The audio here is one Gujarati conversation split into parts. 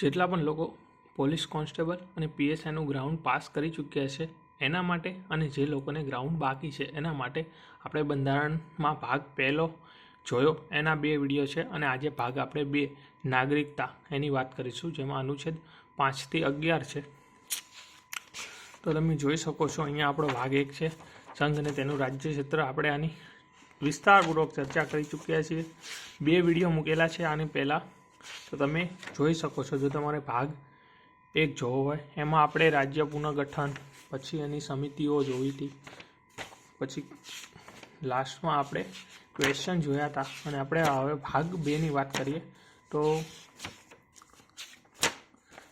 જેટલા પણ લોકો પોલીસ કોન્સ્ટેબલ અને પીએસઆઈનું ગ્રાઉન્ડ પાસ કરી ચૂક્યા છે એના માટે અને જે લોકોને ગ્રાઉન્ડ બાકી છે એના માટે આપણે બંધારણમાં ભાગ પહેલો જોયો. એના બે વીડિયો છે અને આજે ભાગ આપણે બે નાગરિકતા એની વાત કરીશું, જેમાં અનુચ્છેદ પાંચથી અગિયાર છે. તો તમે જોઈ શકો છો, અહીંયા આપણો ભાગ એક છે. સંઘ અને તેનું રાજ્ય ક્ષેત્ર. આપણે આની વિસ્તારપૂર્વક ચર્ચા કરી ચૂક્યા છીએ. બે વીડિયો મૂકેલા છે, આની પહેલાં તો તમે જોઈ શકો છો, જો તમારે ભાગ એક જોવો હોય, એમાં આપણે રાજ્ય પુનર્ગઠન પછી એની સમિતિઓ જોઈ હતી, પછી લાસ્ટમાં આપણે ક્વેશ્ચન જોયા હતા, અને આપણે હવે ભાગ બેની વાત કરીએ, તો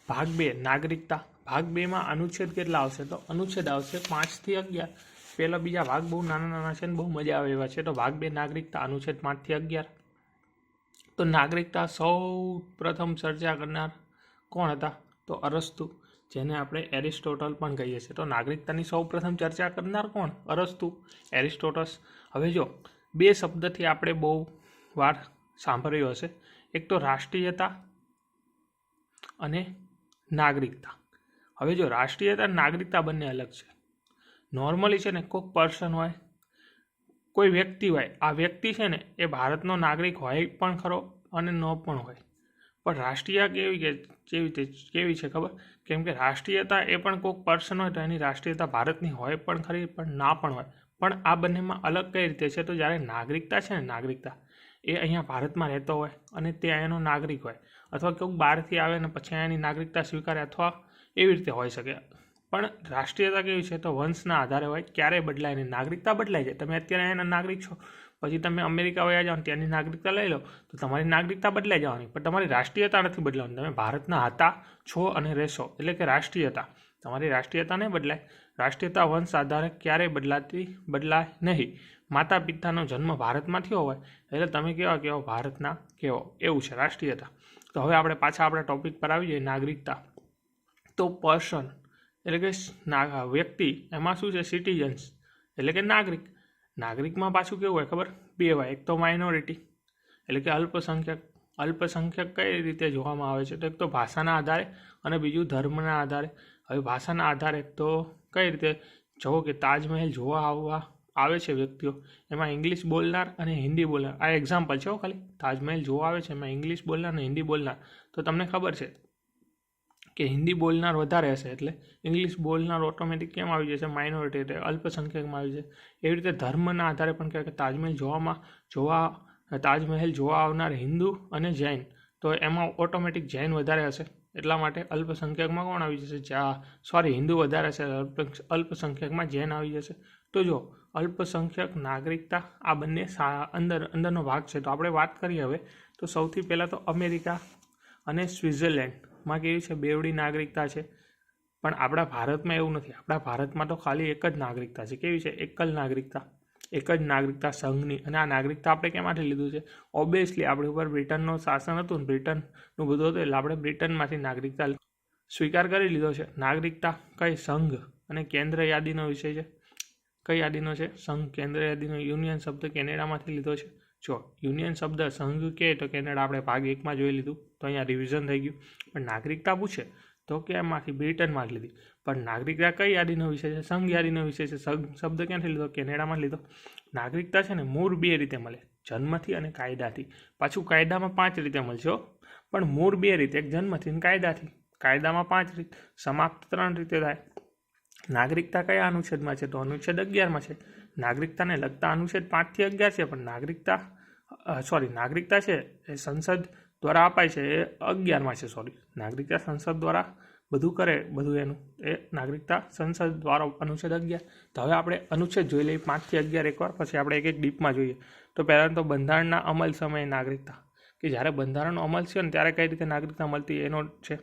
ભાગ બે, નાગરિકતા. ભાગ બેમાં અનુચ્છેદ કેટલા આવશે? તો અનુચ્છેદ આવશે પાંચથી અગિયાર. પહેલાં બીજા ભાગ બહુ નાના નાના છે ને બહુ મજા આવે એવા છે. તો ભાગ બે, નાગરિકતા, અનુચ્છેદ પાંચથી અગિયાર. તો નાગરિકતા સૌ પ્રથમ ચર્ચા કરનાર કોણ હતા? તો અરસ્તુ, જેને આપણે એરિસ્ટોટલ પણ કહીએ છીએ. તો નાગરિકતાની સૌ પ્રથમ ચર્ચા કરનાર કોણ? અરસ્તુ. એરિસ્ટોટસ હવે જો, બે શબ્દથી આપણે બહુ વાર સાંભળ્યો હશે. એક તો રાષ્ટ્રીયતા અને નાગરિકતા. હવે જો, રાષ્ટ્રીયતા નાગરિકતા બંને અલગ છે. નોર્મલી છે ને, કોઈક પર્સન હોય કોઈ વ્યક્તિ હોય, આ વ્યક્તિ છે ને, એ ભારતનો નાગરિક હોય પણ ખરો અને ન પણ હોય. પણ રાષ્ટ્રીય કેવી કે, કેવી રીતે કેવી છે ખબર? કેમ કે રાષ્ટ્રીયતા એ પણ કોઈક પર્સન હોય તો એની રાષ્ટ્રીયતા ભારતની હોય પણ ખરી, પણ ના પણ હોય. પણ આ બંનેમાં અલગ કઈ રીતે છે? તો જ્યારે નાગરિકતા છે ને, નાગરિકતા, એ અહીંયા ભારતમાં રહેતો હોય અને તે અહીંયાનો નાગરિક હોય. અથવા કોઈક બહારથી આવે ને પછી અહીંયાની નાગરિકતા સ્વીકારે અથવા એવી રીતે હોઈ શકે. પણ રાષ્ટ્રીયતા કેવી છે તો વંશના આધારે હોય, ક્યારેય બદલાય નહીં. નાગરિકતા બદલાય છે. તમે અત્યારે એના નાગરિક છો. પછી તમે અમેરિકા વયા જાઓ ત્યાંની નાગરિકતા લઈ લો, તો તમારી નાગરિકતા બદલાઈ જવાની. પણ તમારી રાષ્ટ્રીયતા નથી બદલાવાની. તમે ભારતના હતા, છો અને રહેશો, એટલે કે રાષ્ટ્રીયતા. તમારી રાષ્ટ્રીયતા નહીં બદલાય. રાષ્ટ્રીયતા વંશ આધારે ક્યારેય બદલાતી, બદલાય નહીં. માતા પિતાનો જન્મ ભારતમાં થયો હોય, એટલે તમે કેવા કેવો ભારતના કેવો એવું છે રાષ્ટ્રીયતા. તો હવે આપણે પાછા આપણા ટોપિક પર આવી જઈએ, નાગરિકતા. તો પર્સન એટલે કે વ્યક્તિ, એમાં શું છે? સિટીઝન્સ એટલે કે નાગરિક. નાગરિકમાં પાછું કેવું હોય ખબર? બે હોય. એક તો માઇનોરિટી એટલે કે અલ્પસંખ્યક. અલ્પસંખ્યક કઈ રીતે જોવામાં આવે છે? તો એક તો ભાષાના આધારે અને બીજું ધર્મના આધારે. હવે ભાષાના આધારે તો કઈ રીતે? જુઓ કે તાજમહેલ જોવા આવવા આવે છે વ્યક્તિઓ. એમાં ઇંગ્લિશ બોલનાર અને હિન્દી બોલનાર. આ એક્ઝામ્પલ છે ખાલી. તાજમહેલ જોવા આવે છે, એમાં ઇંગ્લિશ બોલનાર અને હિન્દી બોલનાર. તો તમને ખબર છે. કે હિન્દી બોલનાર વધારે હશે એટલે ઇંગ્લિશ બોલનાર ઓટોમેટિક કેમ આવી જશે? માઇનોરિટી એટલે અલ્પસંખ્યકમાં આવી જશે. એવી રીતે ધર્મના આધારે પણ કહેવાય કે તાજમહેલ જોવામાં જોવા, તાજમહેલ જોવા આવનાર હિન્દુ અને જૈન. તો એમાં ઓટોમેટિક જૈન વધારે હશે. એટલા માટે અલ્પસંખ્યકમાં કોણ આવી જશે? જા સોરી હિન્દુ વધારે હશે. અલ્પ અલ્પસંખ્યકમાં જૈન આવી જશે. તો જો અલ્પસંખ્યક નાગરિકતા આ બંને સા, અંદર, અંદરનો ભાગ છે. તો આપણે વાત કરીએ હવે. તો સૌથી પહેલાં તો અમેરિકા અને સ્વિટ્ઝરલેન્ડમાં કેવી છે? બેવડી નાગરિકતા છે. પણ આપણા ભારતમાં એવું નથી. આપણા ભારતમાં તો ખાલી એક જ નાગરિકતા છે. કેવી છે? એકલ નાગરિકતા. એક જ નાગરિકતા સંઘની. અને આ નાગરિકતા આપણે કેમાંથી લીધું છે? ઓબ્વિયસલી આપણી ઉપર બ્રિટનનું શાસન હતું બ્રિટનનું બધું હતું એટલે આપણે બ્રિટનમાંથી નાગરિકતા સ્વીકાર કરી લીધો છે. નાગરિકતા કઈ સંઘ અને કેન્દ્ર યાદીનો વિષય છે? કઈ યાદીનો છે? સંઘ, કેન્દ્ર યાદીનો, યુનિયન શબ્દ કેનેડામાંથી લીધો છે. જો યુનિયન શબ્દ સંઘ કહે તો કેનેડા આપણે ભાગ એકમાં જોઈ લીધું, તો અહીંયા રિવિઝન થઈ ગયું. પણ નાગરિકતા પૂછે તો કે એમાંથી બ્રિટનમાં જ લીધી. પણ નાગરિકતા કઈ યાદીનો વિષય છે? સંઘ યાદીનો વિષય છે. સંઘ શબ્દ ક્યાંથી લીધો? કેનેડામાં લીધો. નાગરિકતા છે ને મૂળ બે રીતે મળે. જન્મથી અને કાયદાથી. પાછું કાયદામાં પાંચ રીતે મળશે પણ મૂળ બે રીતે, એક જન્મથી અને કાયદાથી. કાયદામાં પાંચ રીત. સમાપ્ત ત્રણ રીતે થાય. નાગરિકતા કયા અનુચ્છેદમાં છે? તો અનુચ્છેદ અગિયારમાં છે. નાગરિકતાને લગતા અનુચ્છેદ પાંચથી અગિયાર છે, પણ નાગરિકતા સોરી નાગરિકતા છે એ સંસદ દ્વારા અપાય છે એ અગિયારમાં છે સોરી નાગરિકતા સંસદ દ્વારા બધું કરે, બધું એનું, એ નાગરિકતા સંસદ દ્વારા અનુચ્છેદ અગિયાર. તો હવે આપણે અનુચ્છેદ જોઈ લઈએ પાંચથી અગિયાર એકવાર, પછી આપણે એક એક ડીપમાં જોઈએ. તો પહેલાં તો બંધારણના અમલ સમયે નાગરિકતા. કે જ્યારે બંધારણનો અમલ છે ને ત્યારે કઈ રીતે નાગરિકતા મળતી એનો છે.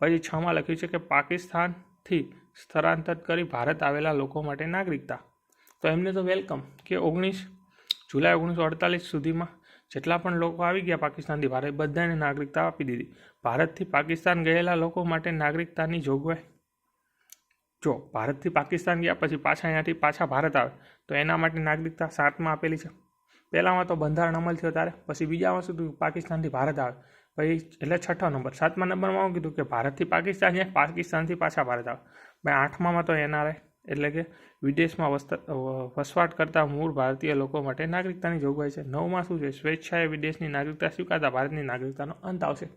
પછી છમાં લખ્યું છે કે પાકિસ્તાનથી સ્થળાંતર કરી ભારત આવેલા લોકો માટે નાગરિકતા. તો એમને તો વેલકમ કે ઓગણીસ જુલાઈ ઓગણીસો અડતાલીસ સુધીમાં જેટલા પણ લોકો આવી ગયા પાકિસ્તાનથી, ભારત બધાને નાગરિકતા આપી દીધી. ભારતથી પાકિસ્તાન ગયેલા લોકો માટે નાગરિકતાની જોગવાઈ. જો ભારતથી પાકિસ્તાન ગયા પછી પાછા અહીંયાથી પાછા ભારત આવે, તો એના માટે નાગરિકતા સાતમાં આપેલી છે. પહેલામાં તો બંધારણ અમલ થયો ત્યારે, પછી બીજામાં શું પાકિસ્તાનથી ભારત આવે. પછી એટલે છઠ્ઠો નંબર. સાતમા નંબરમાં હું કીધું કે ભારતથી પાકિસ્તાન જાય પાકિસ્તાનથી પાછા ભારત આવે. ભાઈ, આઠમામાં તો એનઆરઆઈ એટલે કે વિદેશમાં વસવાટ કરતા મૂળ ભારતીય લોકો માટે નાગરિકતાની જોગવાઈ છે. નવમાં શું છે? સ્વેચ્છાએ વિદેશની નાગરિકતા સ્વીકારતા ભારતની નાગરિકતાનો અંત આવશે.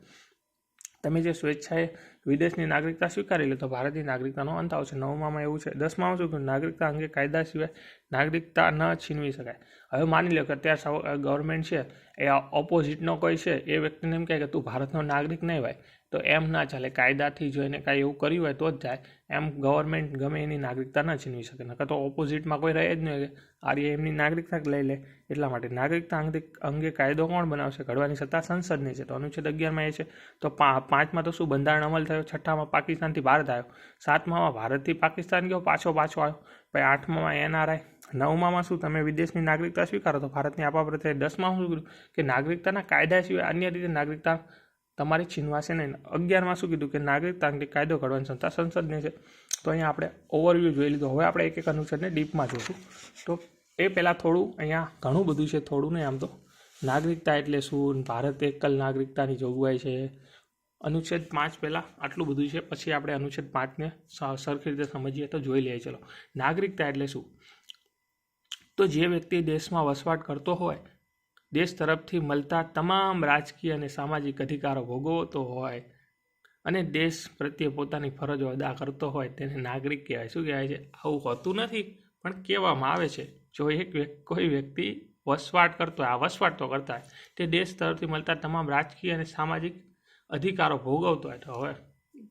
તમે જે સ્વેચ્છાએ વિદેશની નાગરિકતા સ્વીકારી લે તો ભારતની નાગરિકતાનો અંત આવશે. નવમાં એવું છે. દસમાં શું કે નાગરિકતા અંગે કાયદા સિવાય નાગરિકતા ન છીનવી શકાય. હવે માની લો કે અત્યારે ગવર્મેન્ટ છે. એ ઓપોઝિટનો કોઈ છે. એ વ્યક્તિને એમ કહે કે તું ભારતનો નાગરિક નહીં હોય તો એમ ના ચાલે. કાયદાથી જો એને કાંઈ એવું કર્યું હોય તો જ જાય. એમ ગવર્મેન્ટ ગમે એની નાગરિકતા ન છીનવી શકે. નકર તો ઓપોઝિટમાં કોઈ રહે જ નહીં. આર્ય એમની નાગરિકતા લઈ લે. એટલા માટે નાગરિકતા અંગે અંગે કાયદો કોણ બનાવશે? ઘડવાની સત્તા સંસદની છે. તો અનુચ્છેદ અગિયારમાં એ છે. તો પાંચમાં તો શું? બંધારણ અમલ થયો. છઠ્ઠામાં પાકિસ્તાનથી ભારત આવ્યો સાતમામાં ભારતથી પાકિસ્તાન ગયો. પાછો પાછો આવ્યો. પછી આઠમામાં એનઆરઆઈ. નવમામાં શું? તમે વિદેશની નાગરિકતા સ્વીકારો. તો ભારતની આપા પ્રત્યે દસમાં શું કર્યું? કે નાગરિકતાના કાયદા સિવાય અન્ય રીતે નાગરિકતા તમારી છીનવાશે નહીં અગિયારમાં શું કીધું કે નાગરિકતા અંગે કાયદો ઘડવાની સંસ્થા સંસદની છે. તો અહીંયા આપણે ઓવરવ્યૂ જોઈ લીધું. હવે આપણે એક એક અનુચ્છેદને ડીપમાં જોઈશું તો એ પહેલાં થોડું, અહીંયા ઘણું બધું છે, થોડું નહીં આમ તો. નાગરિકતા એટલે શું? ભારત એકલ નાગરિકતાની જોગવાઈ છે. અનુચ્છેદ પાંચ પહેલાં આટલું બધું છે. પછી આપણે અનુચ્છેદ પાંચને સરખી રીતે સમજીએ તો જોઈ લઈએ. ચલો. નાગરિકતા એટલે શું? તો જે વ્યક્તિ દેશમાં વસવાટ કરતો હોય દેશ તરફથી મળતા તમામ રાજકીય અને સામાજિક અધિકારો ભોગવતો હોય અને દેશ પ્રત્યે પોતાની ફરજો અદા કરતો હોય તેને નાગરિક કહેવાય. શું કહેવાય છે? આવું હોતું નથી, પણ કહેવામાં આવે છે. જો એક કોઈ વ્યક્તિ વસવાટ કરતો હોય, આ વસવાટ તો કરતા હોય, તે દેશ તરફથી મળતા તમામ રાજકીય અને સામાજિક અધિકારો ભોગવતો હોય તો હવે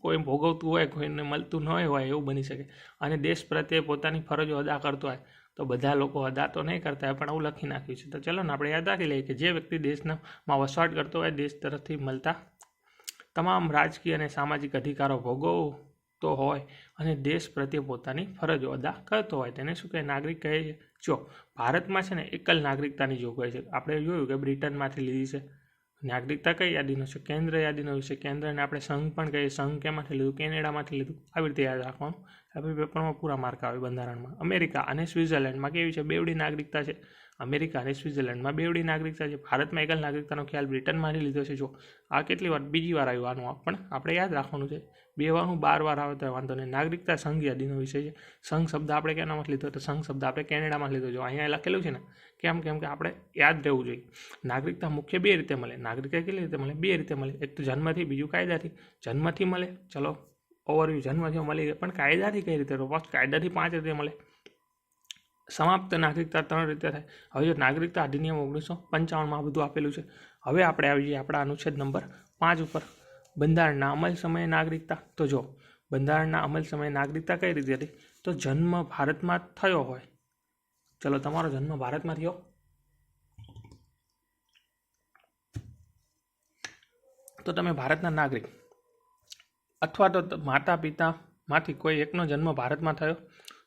કોઈ ભોગવતું હોય, કોઈને મળતું ન હોય એવું બની શકે. અને દેશ પ્રત્યે પોતાની ફરજો અદા કરતો હોય તો બધા લોકો અદા તો નહીં કરતા હોય, પણ આવું લખી નાખ્યું છે. તો ચલો ને, આપણે યાદ રાખી લઈએ કે જે વ્યક્તિ દેશમાં વસવાટ કરતો હોય, દેશ તરફથી મળતા તમામ રાજકીય અને સામાજિક અધિકારો ભોગવતો હોય અને દેશ પ્રત્યે પોતાની ફરજો અદા કરતો હોય. તેને શું કહે? નાગરિક કહે છે. જો ભારતમાં છે ને, એકલ નાગરિકતાની જોગવાઈ છે. આપણે જોયું કે બ્રિટનમાંથી લીધી છે. નાગરિકતા કઈ યાદીનો છે? કેન્દ્ર યાદીનો વિશે કેન્દ્રને આપણે સંઘ પણ કહીએ, સંઘ કેમાંથી લીધું? કેનેડામાંથી લીધું? આવી રીતે યાદ રાખવાનું. આપણે પેપરમાં પૂરા માર્ક આવે બંધારણમાં. અમેરિકા અને સ્વિટ્ઝરલેન્ડમાં કેવી છે? બેવડી નાગરિકતા છે. અમેરિકા અને સ્વિટ્ઝરલેન્ડમાં બેવડી નાગરિકતા છે. ભારતમાં એકલ નાગરિકતાનો ખ્યાલ બ્રિટનમાંથી લીધો છે. જો આ કેટલી વાર? બીજી વાર આવ્યું આનું પણ આપણે યાદ રાખવાનું છે. બે વારનું બાર વાર આવે તો વાંધો નહીં. નાગરિકતા સંઘ યાદીનો વિષય છે. સંઘ શબ્દ આપણે કેનામાંથી લીધો? તો સંઘ શબ્દ આપણે કેનેડામાં લીધો. જો અહીંયા લખેલું છે ને, કેમ કેમ કે આપણે યાદ રહેવું જોઈએ. નાગરિકતા મુખ્ય બે રીતે મળે. નાગરિકતા કેટલી રીતે મળે? બે રીતે મળે. એક તો જન્મથી, બીજું કાયદાથી. જન્મથી મળે. ચલો ઓવરવ્યૂ જન્મથી મળી ગયો પણ કાયદાથી કઈ રીતે ફર્સ્ટ કાયદાથી પાંચ રીતે મળે. સમાપ્ત નાગરિકતા ત્રણ રીતે થાય. હવે જો નાગરિકતા અધિનિયમ ઓગણીસો પંચાવનમાં બધું આપેલું છે. હવે આપણે આવી જઈએ આપણા અનુચ્છેદ નંબર પાંચ ઉપર. બંધારણના અમલ સમયે નાગરિકતા? તો જો, બંધારણના અમલ સમયે નાગરિકતા કઈ રીતે હતી? તો જન્મ ભારતમાં થયો હોય. ચલો, તમારો જન્મ ભારતમાં થયો. તો તમે ભારતના નાગરિક. અથવા તો માતા પિતામાંથી કોઈ એકનો જન્મ ભારતમાં થયો,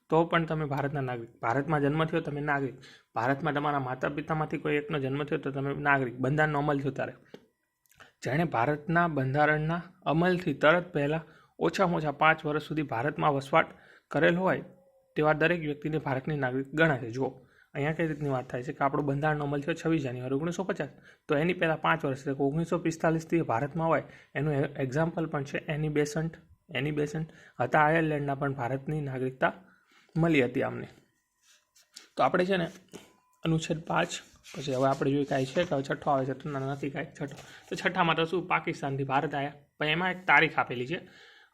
તો પણ તમે ભારતના નાગરિક. ભારતમાં જન્મ થયો, તમે નાગરિક. ભારતમાં તમારા માતા પિતામાંથી કોઈ એકનો જન્મ થયો, તો તમે નાગરિક. બંધારણનો અમલ થયો ત્યારે. જેણે ભારતના બંધારણના અમલથી તરત પહેલાં ઓછામાં ઓછા પાંચ વર્ષ સુધી ભારતમાં વસવાટ કરેલ હોય તેવા દરેક વ્યક્તિને ભારતની નાગરિક ગણાશે જુઓ, અહીંયા કઈ રીતની વાત થાય છે કે આપણો બંધારણનો અમલ થયો છવ્વીસ જાન્યુઆરી ઓગણીસો પચાસ તો એની પહેલાં પાંચ વર્ષ એટલે ઓગણીસો પિસ્તાલીસથી ભારતમાં હોય, એનું એક્ઝામ્પલ પણ છે, એની બેસન્ટ એની બેસન્ટ હતા આયર્લેન્ડના પણ ભારતની નાગરિકતા મળી હતી અમને તો આપણે છે ને અનુચ્છેદ પાંચ પછી હવે આપણે જોઈએ કાંઈ છે કે હવે છઠ્ઠો આવે છે નથી કાંઈ છઠ્ઠો. તો છઠ્ઠામાં તો શું, પાકિસ્તાનથી ભારત આવ્યા પણ એમાં એક તારીખ આપેલી છે.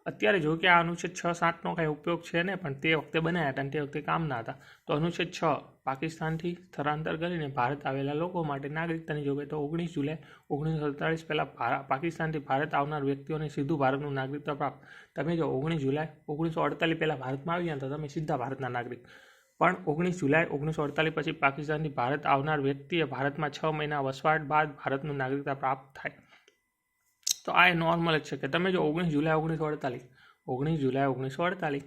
અત્યારે જો કે આ અનુચ્છેદ છ, સાતનો કાંઈ ઉપયોગ છે ને, પણ તે વખતે બનાવ્યા હતા અને તે વખતે કામના હતા. તો અનુચ્છેદ છ, પાકિસ્તાનથી સ્થળાંતર કરીને ભારત આવેલા લોકો માટે નાગરિકતાની જોગવાઈ તો ઓગણીસ જુલાઈ ઓગણીસો સત્તાવીસ પહેલાં પાકિસ્તાનથી ભારત આવનાર વ્યક્તિઓને સીધું ભારતનું નાગરિકતા પ્રાપ્ત. તમે જો ઓગણીસ જુલાઈ ઓગણીસો અડતાલીસ પહેલાં ભારતમાં આવ્યા તો તમે સીધા ભારતના નાગરિક. પણ ઓગણીસ જુલાઈ ઓગણીસો અડતાલીસ પછી પાકિસ્તાનથી ભારત આવનાર વ્યક્તિએ ભારતમાં છ મહિના વસવાટ બાદ ભારતનું નાગરિકતા પ્રાપ્ત થાય. તો આ એ નોર્મલ જ છે કે તમે જો ઓગણીસ જુલાઈ ઓગણીસો અડતાલીસ, ઓગણીસ જુલાઈ ઓગણીસો અડતાલીસ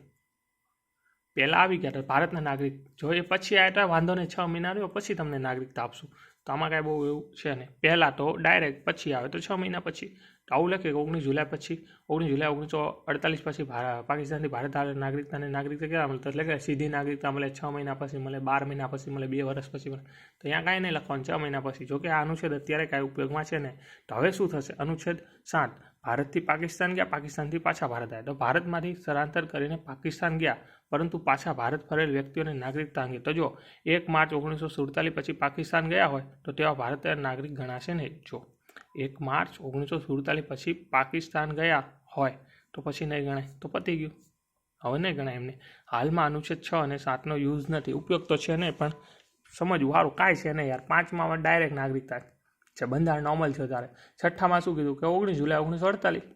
પહેલાં આવી ગયા હતા ભારતના નાગરિક, જો એ પછી આવ્યા હતા વાંધો નહીં, છ મહિના રહ્યો, પછી તમને નાગરિકતા આપશું. તો આમાં કાંઈ બહુ એવું છે નહીં. પહેલાં તો ડાયરેક્ટ પછી આવે, તો છ મહિના પછી. તો આવું લખે કે ઓગણીસ જુલાઈ પછી, ઓગણીસ જુલાઈ ઓગણીસો અડતાલીસ પછી પાકિસ્તાનથી ભારત આવે નાગરિકતાને નાગરિકતા ક્યાં મળે? તો કે સીધી નાગરિકતા મળે, છ મહિના પછી મળે, બાર મહિના પછી મળે, બે વર્ષ પછી મળે. તો અહીંયા કાંઈ નહીં લખવાનું, છ મહિના પછી. જો કે આ અનુચ્છેદ અત્યારે કાંઈ ઉપયોગમાં છે ને તો હવે શું થશે? અનુચ્છેદ સાત. ભારતથી પાકિસ્તાન ગયા, પાકિસ્તાનથી પાછા ભારત આવ્યા. તો ભારતમાંથી સ્થળાંતર કરીને પાકિસ્તાન ગયા, પરંતુ પાછા ભારત ફરેલ વ્યક્તિઓને નાગરિકતા અંગે. તો જો એક માર્ચ ઓગણીસો સુડતાલીસ પછી પાકિસ્તાન ગયા હોય, તો તેવા ભારતીય નાગરિક ગણાશે નહીં. જો એક માર્ચ ઓગણીસો સુડતાલીસ પછી પાકિસ્તાન ગયા હોય, તો પછી નહીં ગણાય. તો પતી ગયું. હવે નહીં ગણાય એમને. હાલમાં અનુચ્છેદ છ અને સાતનો યુઝ નથી. ઉપયોગ તો છે નહીં, પણ સમજવું સારું. કાંઈ છે નહીં યાર. પાંચમાં ડાયરેક્ટ નાગરિકતા. છે, બંધારણ નોર્મલ છે તારે છઠ્ઠામાં શું કીધું કે ઓગણીસ જુલાઈ ઓગણીસો અડતાલીસ.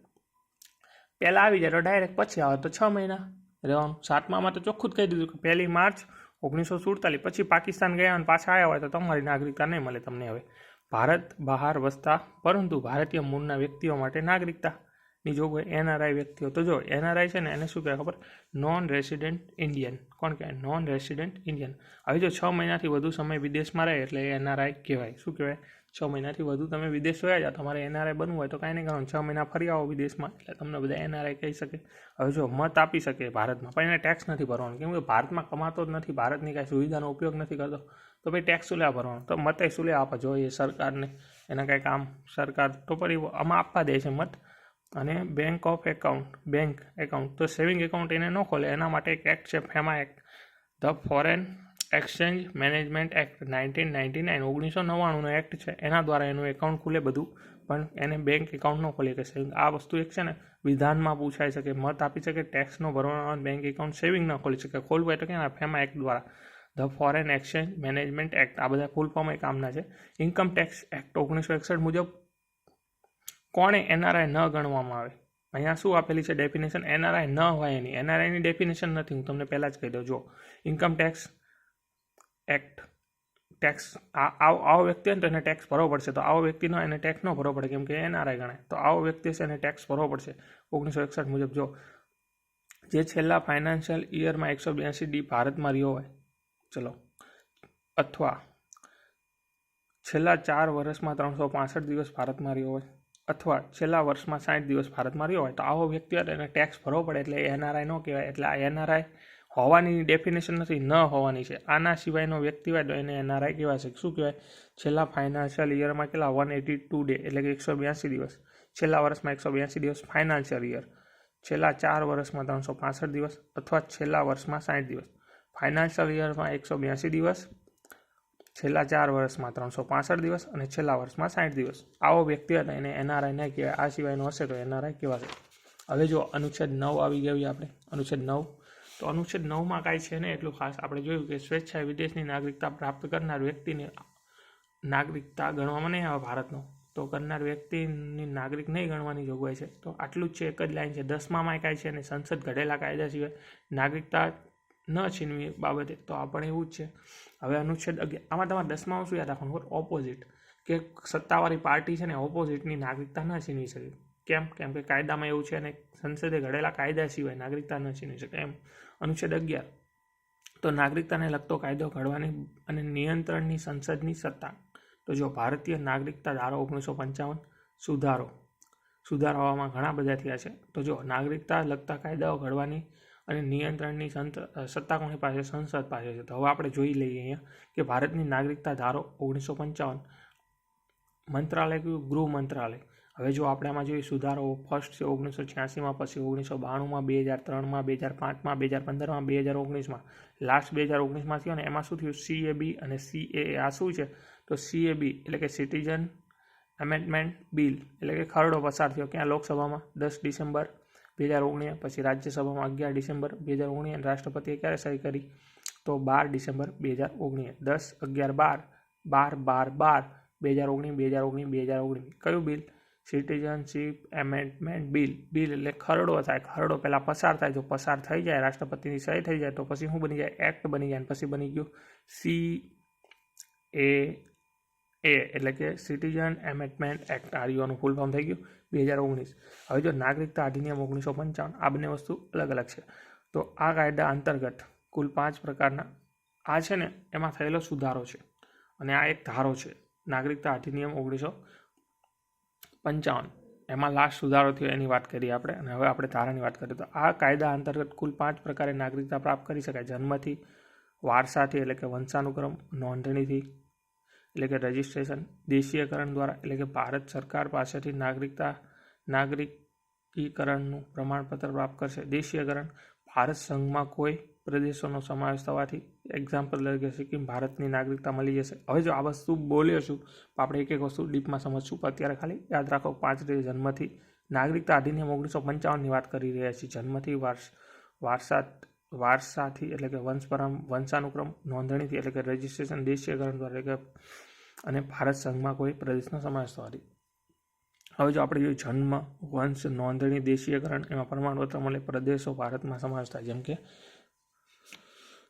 પહેલાં આવી જાય તો ડાયરેક્ટ પછી આવે તો છ મહિના. રહેવાનું સાતમામાં તો ચોખ્ખું જ કહી દીધું કે પહેલી માર્ચ ઓગણીસો સુડતાલીસ. પછી પાકિસ્તાન ગયા અને પાછા આવ્યા હોય તો તમારી નાગરિકતા નહીં મળે તમને હવે. ભારત બહાર વસતા, પરંતુ ભારતીય મૂળના વ્યક્તિઓ માટે નાગરિકતાની જોગવાઈ એનઆરઆઈ વ્યક્તિઓ. તો જો એનઆરઆઈ છે ને એને શું કહેવાય ખબર? નોન રેસિડેન્ટ ઇન્ડિયન કોણ કહેવાય? નોન રેસિડેન્ટ ઇન્ડિયન હવે જો છ મહિનાથી વધુ સમય વિદેશમાં રહે એટલે એનઆરઆઈ કહેવાય. શું કહેવાય? છ મહિનાથી વધુ તમે વિદેશ જોયા જાઓ તમારે એનઆરઆઈ બનવું હોય તો કાંઈ નહીં કરવાનું. છ મહિના ફરી આવો વિદેશમાં, એટલે તમને બધા એનઆરઆઈ કહી શકે. હવે જો મત આપી શકે ભારતમાં, પણ એને ટેક્સ નથી ભરવાનો. કેમ કે ભારતમાં કમાતો જ નથી, ભારતની કાંઈ સુવિધાનો ઉપયોગ નથી કરતો. તો ભાઈ ટેક્સ શું લેવા ભરવાનો? તો મતે શું લેવા આપવા જોઈએ સરકારને. એના કાંઈ કામ સરકાર તો ફરી આમાં આપવા દે છે મત. અને bank of account bank account તો સેવિંગ એકાઉન્ટ એને ન ખોલે, એના માટે એક એક્ટ છે FEMA act the foreign exchange management act nineteen ninety nine ઓગણીસો નવ્વાણુંનો એક્ટ છે. એના દ્વારા એનું એકાઉન્ટ ખુલે બધું, પણ એને બેંક એકાઉન્ટ ન ખોલી. સેવિંગ આ વસ્તુ એક છે ને, વિધાનમાં પૂછાઈ શકે મત આપી શકે ટેક્સનો ભરવાનો બેંક એકાઉન્ટ સેવિંગ ન ખોલી શકે. ખોલવું એટલે કે ફેમા એક્ટ દ્વારા. The foreign exchange management act આ બધા ફૂલ ફોર્મ એ કામના છે. ઇન્કમ ટેક્સ એક્ટ ઓગણીસો એકસઠ મુજબ કોણે એનઆરઆઈ ન ગણવામાં આવે? અહીંયા શું આપેલી છે ડેફિનેશન એનઆરઆઈ ન હોય એની. એનઆરઆઈની ડેફિનેશન નથી. હું તમને પહેલાં જ કહી દઉં. જો ઇન્કમ ટેક્સ એક્ટ ટેક્સ આવો વ્યક્તિ હોય એને ટેક્સ ભરવો પડશે. તો આવો વ્યક્તિનો એને ટેક્સ ન ભરવો પડે, કેમ કે એનઆરઆઈ ગણાય. તો આવો વ્યક્તિ છે એને ટેક્સ ભરવો પડશે. ઓગણીસો એકસઠ મુજબ જો, જે છેલ્લા ફાઇનાન્શિયલ ઇયરમાં એકસો બ્યાસી ડી ભારતમાં રહ્યો હોય, ચલો, અથવા છેલ્લા ચાર વર્ષમાં ત્રણસો પાસઠ દિવસ ભારતમાં રહ્યો હોય, અથવા છેલ્લા વર્ષમાં સાઠ દિવસ ભારતમાં રહ્યો હોય, તો આવો વ્યક્તિ એને ટેક્સ ભરવો પડે, એટલે એનઆરઆઈ ન કહેવાય, એટલે આ એનઆરઆઈ હોવાની ડેફિનેશન નથી, ન હોવાની છે. આના સિવાયનો વ્યક્તિ હોય તો એને એનઆરઆઈ કહેવાય છે. શું કહેવાય? છેલ્લા ફાઇનાન્શિયલ યરમાં કેટલા? વન એટી ટુ ડે એટલે કે એકસો બ્યાસી દિવસ. છેલ્લા વર્ષમાં એકસો બ્યાસી દિવસ ફાઇનાન્શિયલ યર છેલ્લા ચાર વર્ષમાં ત્રણસો પાસઠ દિવસ અથવા છેલ્લા વર્ષમાં સાઠ દિવસ. ફાઇનાન્શિયલ યરમાં એકસો બ્યાસી દિવસ, છેલ્લા ચાર વર્ષમાં ત્રણસો પાસઠ દિવસ અને છેલ્લા વર્ષમાં સાઠ દિવસ. આવો વ્યક્તિ હતો એને એનઆરઆઈ નહીં કહેવાય. આ સિવાયનો હશે તો એનઆરઆઈ કહેવાશે. હવે જો અનુચ્છેદ નવ આવી ગયું આપણે. અનુચ્છેદ નવ તો અનુચ્છેદ નવમાં કાંઈ છે ને એટલું ખાસ આપણે જોયું કે સ્વેચ્છાએ વિદેશની નાગરિકતા પ્રાપ્ત કરનાર વ્યક્તિને નાગરિકતા ગણવામાં નહીં આવે ભારતનો. તો કરનાર વ્યક્તિની નાગરિક નહીં ગણવાની જોગવાઈ છે. તો આટલું જ છે, એક જ લાઈન છે. દસમામાં કાંઈ છે ને સંસદ ઘડેલા કાયદા સિવાય નાગરિકતા ન છીનવી બાબતે તો આ પણ એવું જ છે. હવે અનુચ્છેદ અગિયાર, આમાં તમારે દસમામાં શું યાદ રાખવાનું? ઓપોઝિટ કે સત્તાવાળી પાર્ટી છે ને ઓપોઝિટની નાગરિકતા ન છીનવી શકે. કેમ? કેમ કે કાયદામાં એવું છે અને સંસદે ઘડેલા કાયદા સિવાય નાગરિકતા ન છીનવી શકે એમ. અનુચ્છેદ અગિયાર. તો નાગરિકતાને લગતો કાયદો ઘડવાની અને નિયંત્રણની સંસદની સત્તા. તો જો ભારતીય નાગરિકતા ધારો ઓગણીસો પંચાવન, સુધારો. સુધારવામાં ઘણા બધા થયા છે. તો જો નાગરિકતા લગતા કાયદાઓ ઘડવાની અને નિયંત્રણની સંત સત્તા કોની પાસે સંસદ પાસે છે. તો હવે આપણે જોઈ લઈએ અહીંયા કે ભારતની નાગરિકતા ધારો ઓગણીસો પંચાવન. મંત્રાલય કયું? ગૃહ મંત્રાલય. હવે જો આપણે આમાં જોઈએ સુધારો ફર્સ્ટ છે ઓગણીસો છ્યાસીમાં પછી ઓગણીસો બાણુંમાં બે હજાર ત્રણમાં બે હજાર પાંચમાં બે હજાર પંદરમાં બે હજાર ઓગણીસમાં લાસ્ટ બે હજાર ઓગણીસમાં થયો ને એમાં શું થયું સીએબી અને સીએ આ શું છે તો સીએબી એટલે કે સિટીઝન એમેન્ડમેન્ટ બિલ એટલે કે ખરડો પસાર થયો ક્યાં લોકસભામાં દસ ડિસેમ્બર બે હજાર ઓગણીસ પછી રાજ્યસભામાં અગિયાર ડિસેમ્બર બે હજાર ઓગણીસ અને રાષ્ટ્રપતિએ ક્યારે સહી કરી તો બાર ડિસેમ્બર બે હજાર ઓગણીસ દસ અગિયાર બાર બાર બાર બાર બે હજાર ઓગણીસ બે હજાર ઓગણીસ બે હજાર ઓગણીસ કયું bill citizenship, amendment, bill bill એટલે ખરડો થાય. ખરડો પહેલાં પસાર થાય. જો પસાર થઈ જાય, રાષ્ટ્રપતિની સહી થઈ જાય, તો પછી શું બની જાય? એક્ટ બની જાય પછી બની ગયું સી એ એ એટલે કે સિટીઝન એમેન્ડમેન્ટ એક્ટ. આરયુઆનું ફૂલ ફોર્મ થઈ ગયું બે હજાર ઓગણીસ. હવે જો નાગરિકતા અધિનિયમ ઓગણીસો પંચાવન, આ બંને વસ્તુ અલગ અલગ છે. તો આ કાયદા અંતર્ગત કુલ પાંચ પ્રકારના આ છે ને, એમાં થયેલો સુધારો છે. અને આ એક ધારો છે. નાગરિકતા અધિનિયમ ઓગણીસો પંચાવન. એમાં લાસ્ટ સુધારો થયો એની વાત કરીએ આપણે, અને હવે આપણે ધારાની વાત કરીએ તો આ કાયદા અંતર્ગત કુલ પાંચ પ્રકારે નાગરિકતા પ્રાપ્ત કરી શકાય. જન્મથી, વારસાથી એટલે કે વંશાનુક્રમ, નોંધણીથી એટલે કે રજિસ્ટ્રેશન દેશીયકરણ દ્વારા એટલે કે ભારત સરકાર પાસેથી નાગરિકતા, નાગરિકીકરણનું પ્રમાણપત્ર પ્રાપ્ત કરશે. દેશીયકરણ, ભારત સંઘમાં કોઈ પ્રદેશોનો સમાવેશ થવાથી એક્ઝામ્પલ તરીકે સિક્કિમ ભારતની નાગરિકતા મળી જશે. હવે જો આ વસ્તુ બોલ્યો છું આપણે એક એક વસ્તુ ડીપમાં સમજશું. પણ અત્યારે ખાલી યાદ રાખો, પાંચ રીતે જન્મથી નાગરિકતા અધિનિયમ ઓગણીસો પંચાવનની વાત કરી રહ્યા છીએ. જન્મથી વારસ વારસા વારસાથી એટલે કે વંશપરમ, વંશાનુક્રમ, નોંધણીથી એટલે કે રજિસ્ટ્રેશન દેશીયકરણ દ્વારા કે અને ભારત સંઘમાં કોઈ પ્રદેશનો સમાવેશ થવાથી. હવે જો આપણે જોઈએ જન્મ, વંશ, નોંધણી, દેશીયકરણ, એમાં પ્રમાણપત્ર મળે, પ્રદેશો ભારતમાં સમાવેશ થાય. જેમ કે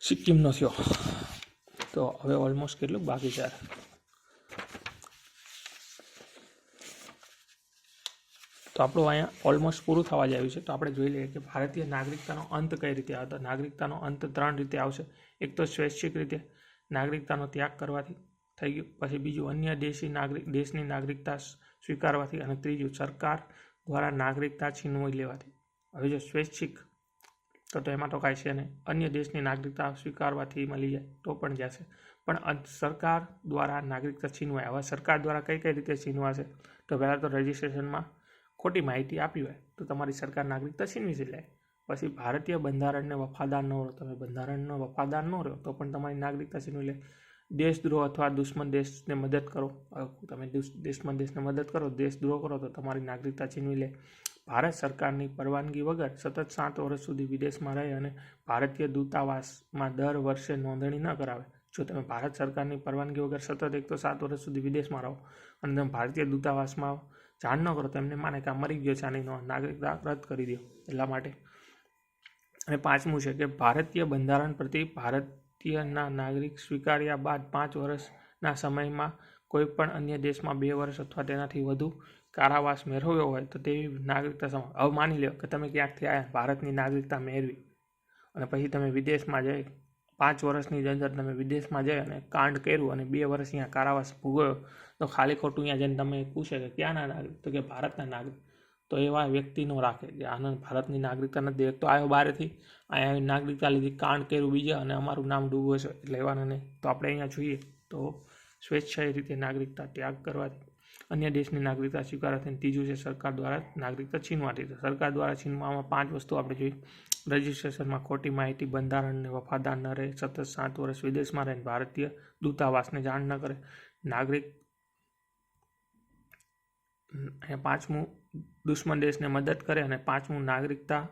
સિક્કિમનો થયો. તો હવે ઓલમોસ્ટ કેટલું? બાકી છે તો આપણું અહીંયા ઓલમોસ્ટ પૂરું થવા જ છે. તો આપણે જોઈ લઈએ કે ભારતીય નાગરિકતાનો અંત કઈ રીતે આવતો? નાગરિકતાનો અંત ત્રણ રીતે આવશે. એક તો સ્વૈચ્છિક રીતે નાગરિકતાનો ત્યાગ કરવાથી થઈ ગયું. પછી બીજું અન્ય દેશી નાગરિક, દેશની નાગરિકતા સ્વીકારવાથી અને ત્રીજું સરકાર દ્વારા નાગરિકતા છીનવી લેવાથી. હવે જો સ્વૈચ્છિક તો તો એમાં તો કાંઈ છે નહીં. અન્ય દેશની નાગરિકતા સ્વીકારવાથી મળી જાય તો પણ જશે. પણ સરકાર દ્વારા નાગરિકતા છીનવાય. હવે સરકાર દ્વારા કઈ કઈ રીતે છીનવાશે? તો પહેલાં તો રજિસ્ટ્રેશનમાં ખોટી માહિતી આપી હોય તો તમારી સરકાર નાગરિકતા છીનવી લે. પછી ભારતીય બંધારણને વફાદાર ન રહો. તમે બંધારણનો વફાદાર ન રહો તો પણ તમારી નાગરિકતા છીનવી લે. દેશદ્રોહ અથવા દુશ્મન દેશને મદદ કરો. તમે દુશ્મન દેશને મદદ કરો, દેશદ્રોહ કરો તો તમારી નાગરિકતા છીનવી લે. ભારત સરકારની પરવાનગી વગર સતત સાત વર્ષ સુધી વિદેશમાં રહે અને ભારતીય દૂતાવાસમાં દર વર્ષે નોંધણી ન કરાવે. જો તમે ભારત સરકારની પરવાનગી વગર સતત એક તો સાત વર્ષ સુધી વિદેશમાં રહો અને તમે ભારતીય દૂતાવાસમાં જાણ ન કરો, તો એમને માને કે મરી ગયો છે, આની નાગરિકતા રદ કરી દો. એટલા માટે. અને પાંચમું છે કે ભારતીય બંધારણ પ્રતિ ભારતીયના નાગરિક સ્વીકાર્યા બાદ પાંચ વર્ષના સમયમાં કોઈ પણ અન્ય દેશમાં બે વર્ષ અથવા તેનાથી વધુ કારાવાસ મેળવ્યો હોય તો તેવી નાગરિકતા સમ, હવે માની લો કે તમે ક્યાંકથી આવ્યા ભારતની નાગરિકતા મેળવી. અને પછી તમે વિદેશમાં જઈ, પાંચ વર્ષની અંદર તમે વિદેશમાં જઈ અને કાંડ કર્યું અને બે વર્ષ અહીંયા કારાવાસ ભોગવ્યો, તો ખાલી ખોટું અહીંયા જઈને તમે પૂછે કે ક્યાંના નાગરિક? તો કે ભારતના નાગરિક. તો એવા વ્યક્તિનો રાખે કે આનંદ ભારતની નાગરિકતા નથી એક તો આવ્યો બહારથી અહીંયા નાગરિકતા લીધી કાંડ કર્યું બીજા અને અમારું નામ ડૂબવું છે, એટલે એવાને નહીં. તો આપણે અહીંયા જોઈએ તો સ્વેચ્છાએ રીતે નાગરિકતા ત્યાગ કરવાથી અન્ય દેશની નાગરિકતા સ્વીકારવાથી ત્રીજું છે સરકાર દ્વારા નાગરિકતા છીનવાથી તો સરકાર દ્વારા છીનવામાં પાંચ વસ્તુ આપણે જોઈ. રજિસ્ટ્રેશનમાં ખોટી માહિતી બંધારણને વફાદાર ન રહે. સતત સાત વર્ષ વિદેશમાં રહે ભારતીય દૂતાવાસને જાણ ન કરે. નાગરિક અને પાંચમું, દુશ્મન દેશને મદદ કરે અને પાંચમું, નાગરિકતા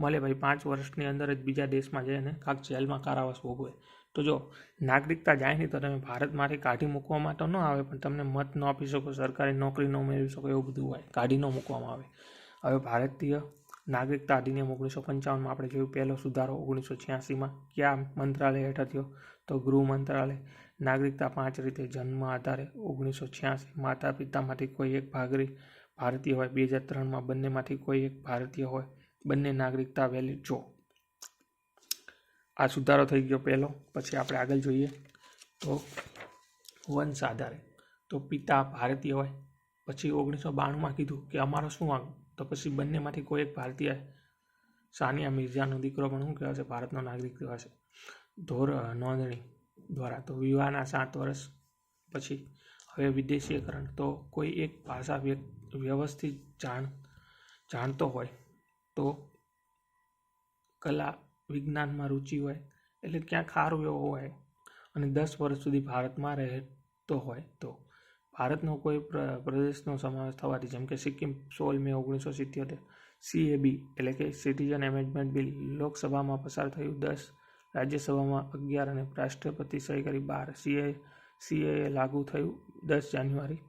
મળે. ભાઈ, પાંચ વર્ષની અંદર જ બીજા દેશમાં જાય અને કાંક જેલમાં કારાવાસ ભોગવે. તો જો, નાગરિકતા જાય નહીં તો તમે ભારતમાંથી કાઢી મૂકવામાં તો ન આવે, પણ તમને મત ન આપી શકો, સરકારી નોકરી ન મેળવી શકો એવું બધું હોય, કાઢી ન મૂકવામાં આવે. હવે ભારતીય નાગરિકતા અધિનિયમ ઓગણીસો પંચાવનમાં આપણે જોયું, પહેલો સુધારો ઓગણીસો છ્યાસીમાં કયા મંત્રાલય હેઠળ થયો? તો ગૃહ મંત્રાલય. નાગરિકતા પાંચ રીતે, જન્મ આધારે ઓગણીસો છ્યાસી માતા પિતામાંથી કોઈ એક ભાગરી ભારતીય હોય, બે હજાર ત્રણમાં બંનેમાંથી કોઈ એક ભારતીય હોય, બંને નાગરિકતા વેલિડ જો આ સુધારો થઈ ગયો પહેલો, પછી આપણે આગળ જોઈએ તો વંશ આધારે. તો પિતા ભારતીય હોય, પછી ઓગણીસો બાણુંમાં કીધું કે અમારો શું વાંક? તો પછી બંનેમાંથી કોઈ એક ભારતીય સાનિયા મિર્ઝાનો દીકરો પણ શું કહેવાશે? ભારતનો નાગરિક કહેવાશે. ધોર નોંધણી દ્વારા. તો વિવાહના સાત વર્ષ પછી હવે વિદેશીકરણ તો કોઈ એક ભાષા વ્યવસ્થિત જાણ, જાણતો હોય તો કલા વિજ્ઞાનમાં રુચિ હોય એટલે ક્યાંક સારું એવો હોય અને દસ વર્ષ સુધી ભારતમાં રહેતો હોય તો. ભારતનો કોઈ પ્રદેશનો સમાવેશ થવાથી જેમ કે સિક્કિમ સોળ મે ઓગણીસો સિત્યોતેર, સીએબી એટલે કે સિટીઝન એમેન્ડમેન્ટ બિલ લોકસભામાં પસાર થયું. દસ રાજ્યસભામાં અગિયાર અને રાષ્ટ્રપતિ સહી કરી બાર સીએ સીએ લાગુ થયું દસ જાન્યુઆરી.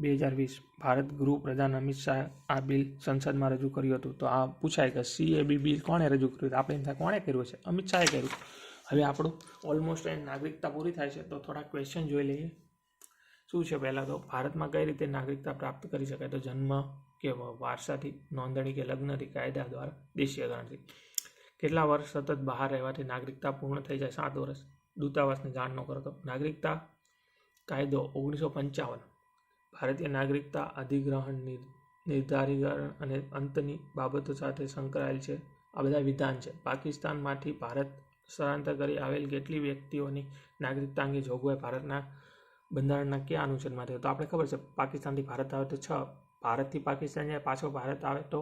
બે હજાર વીસ ભારત ગૃહ પ્રધાન અમિત શાહ આ બિલ સંસદમાં રજૂ કર્યું હતું. તો આ પૂછાય કે સીએબી બિલ કોણે રજૂ કર્યું આપણે એમ કોણે કર્યું છે અમિત શાહે કર્યું. હવે આપણું ઓલમોસ્ટ અહીં નાગરિકતા પૂરી થાય છે. તો થોડા ક્વેશ્ચન જોઈ લઈએ. શું છે પહેલાં તો? ભારતમાં કઈ રીતે નાગરિકતા પ્રાપ્ત કરી શકાય? તો જન્મ કે વારસાથી, નોંધણી કે લગ્નથી, કાયદા દ્વારા દેશીયકરણથી કેટલા વર્ષ સતત બહાર રહેવાથી નાગરિકતા પૂર્ણ થઈ જાય? સાત વર્ષ. દૂતાવાસને જાણ ન કરતો નાગરિકતા કાયદો ઓગણીસો પંચાવન. ભારતીય નાગરિકતા અધિગ્રહણ નિર્ધારીકરણ અને અંતની બાબતો સાથે સંકળાયેલ છે. આ બધા વિધાન છે. પાકિસ્તાનમાંથી ભારત સ્થળાંતર કરી આવેલ કેટલી વ્યક્તિઓની નાગરિકતા અંગે જોગવાઈ ભારતના બંધારણના કયા અનુચ્છેદમાં થયો તો આપણે ખબર છે, પાકિસ્તાનથી ભારત આવે તો છ, ભારતથી પાકિસ્તાન જાય, પાછો ભારત આવે તો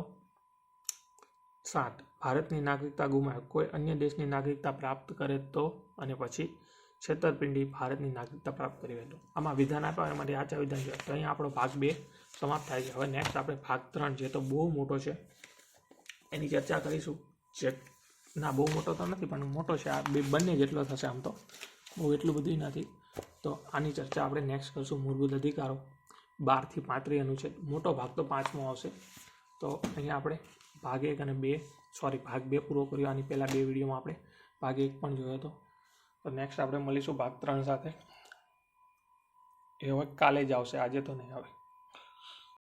સાત. ભારતની નાગરિકતા ગુમાવે. કોઈ અન્ય દેશની નાગરિકતા પ્રાપ્ત કરે તો અને પછી છેતરપિંડી ભારતની નાગરિકતા પ્રાપ્ત કરી હતું આમાં વિધાન આપ્યા એમાંથી આચાર વિધાન છે. તો અહીંયા આપણો ભાગ બે સમાપ્ત થાય છે. હવે નેક્સ્ટ આપણે ભાગ ત્રણ જે તો બહુ મોટો છે, એની ચર્ચા કરીશું. જે ના, બહુ મોટો તો નથી, પણ મોટો છે. આ બે બંને જેટલો થશે આમ તો. બહુ એટલું બધું નથી. તો આની ચર્ચા આપણે નેક્સ્ટ કરીશું. મૂળભૂત અધિકારો બારથી પાંત્રીસ અનુચ્છેદ મોટો ભાગ તો પાંચમો આવશે. તો અહીંયા આપણે ભાગ એક અને બે સોરી ભાગ બે પૂરો કર્યો. આની પહેલાં બે વિડીયોમાં આપણે ભાગ એક પણ જોયો હતો. તો નેક્સ્ટ આપણે મળીશું ભાગ ત્રણ સાથે. એ હવે કાલે જ આવશે, આજે તો નહીં આવે.